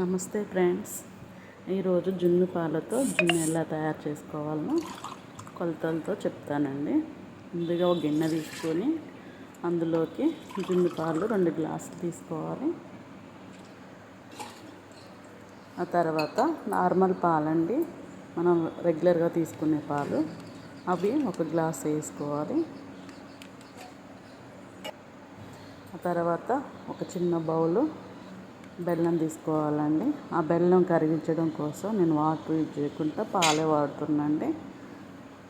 నమస్తే ఫ్రెండ్స్. ఈరోజు జున్ను పాలతో జున్ను ఎలా తయారు చేసుకోవాలో కొలతలతో చెప్తానండి. ముందుగా ఒక గిన్నె తీసుకొని అందులోకి జున్ను పాలు రెండు గ్లాసులు తీసుకోవాలి. ఆ తర్వాత నార్మల్ పాలండి. మనం రెగ్యులర్గా తీసుకునే పాలు. అవి ఒక గ్లాస్ వేసుకోవాలి. ఆ తర్వాత ఒక చిన్న బౌలు బెల్లం తీసుకోవాలండి. ఆ బెల్లం కరిగించడం కోసం నేను వాటర్ యూజ్ చేయకుండా పాలే వాడుతున్నాండి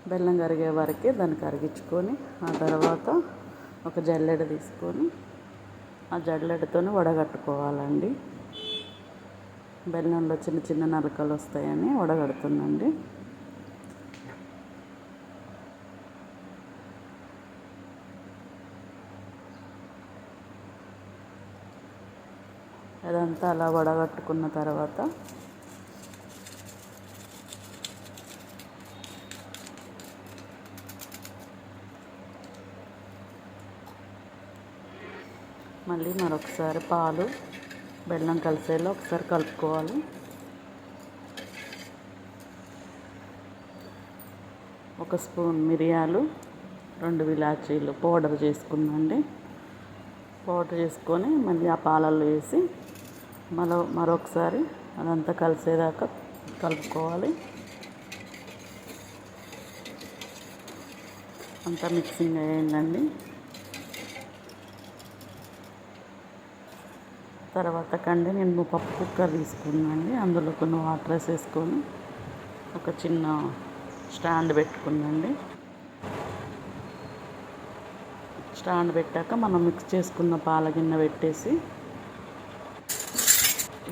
బెల్లం కరిగే వరకే దాన్ని కరిగించుకొని ఆ తర్వాత ఒక జల్లెడ తీసుకొని ఆ జల్లెడతోనే వడగట్టుకోవాలండి. బెల్లంలో చిన్న చిన్న నలకలు వస్తాయని వడగడుతుందండి అదంతా అలా వడగట్టుకున్న తర్వాత మళ్ళీ మరొకసారి పాలు బెల్లం కలిసేలా ఒకసారి కలుపుకోవాలి. ఒక స్పూన్ మిరియాలు రెండు విలాచీలు పౌడర్ చేసుకుందండి పౌడర్ చేసుకొని మళ్ళీ ఆ పాలల్లో వేసి మరో మరొకసారి అదంతా కలిసేదాకా కలుపుకోవాలి. అంతా మిక్సింగ్ అయ్యిందండి. తర్వాత కండి నేను పప్పు కుక్కర్ తీసుకున్నాండి. అందులో కొన్ని వాటర్ వేసేసుకొని ఒక చిన్న స్టాండ్ పెట్టుకున్నాండి. స్టాండ్ పెట్టాక మనం మిక్స్ చేసుకున్న పాల గిన్నె పెట్టేసి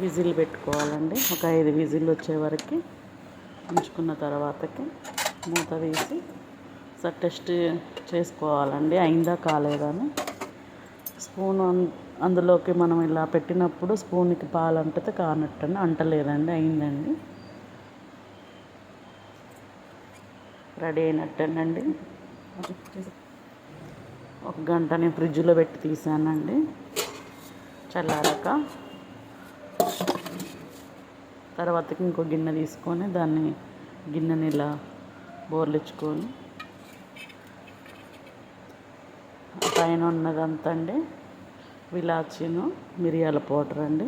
విజిల్ పెట్టుకోవాలండి. ఒక ఐదు విజిల్ వచ్చే వరకు ఉంచుకున్న తర్వాతకి మూత తీసి సార్ టెస్ట్ చేసుకోవాలండి. అయిందా కాలేదని. స్పూన్ అందులోకి మనం ఇలా పెట్టినప్పుడు స్పూన్కి పాలు అంటితే కానట్టండి. అంటలేదండి. అయిందండి. రెడీ అయినట్టేనండి. ఒక గంట నేను ఫ్రిడ్జ్లో పెట్టి తీసానండి. చల్లారాక తర్వాతకి ఇంకో గిన్నె తీసుకొని దాన్ని గిన్నెని ఇలా బోర్లిచ్చుకొని పైన ఉన్నదంతా అండి విలాచిను మిరియాల పౌడర్ అండి.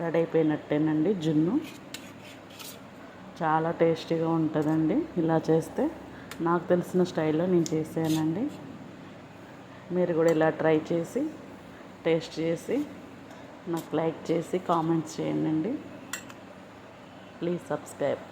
రెడీ అయిపోయినట్టేనండి జున్ను. చాలా టేస్టీగా ఉంటుందండి ఇలా చేస్తే. నాకు తెలిసిన స్టైల్లో నేను చేసానండి మీరు కూడా ఇలా ట్రై చేసి టేస్ట్ చేసి నాకు లైక్ చేసి కామెంట్స్ చేయండి. Please subscribe.